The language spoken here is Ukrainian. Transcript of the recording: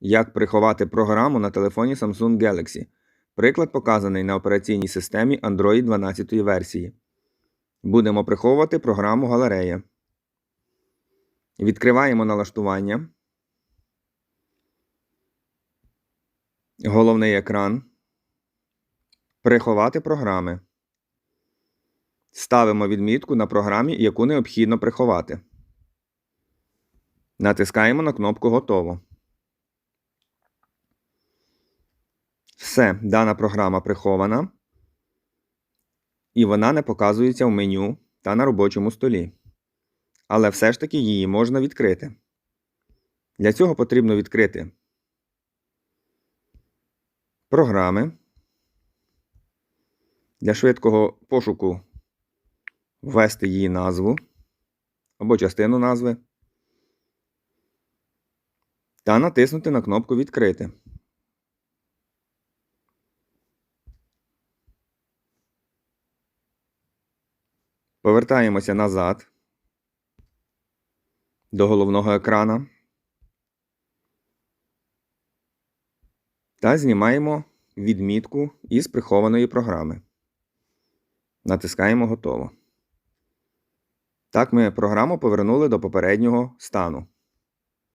Як приховати програму на телефоні Samsung Galaxy. Приклад показаний на операційній системі Android 12 версії. Будемо приховувати програму Галерея. Відкриваємо налаштування. Головний екран. Приховати програми. Ставимо відмітку на програмі, яку необхідно приховати. Натискаємо на кнопку Готово. Все, дана програма прихована. І вона не показується в меню та на робочому столі. Але все ж таки її можна відкрити. Для цього потрібно відкрити програми. Для швидкого пошуку ввести її назву або частину назви та натиснути на кнопку Відкрити. Повертаємося назад до головного екрана та знімаємо відмітку із прихованої програми. Натискаємо Готово. Так ми програму повернули до попереднього стану.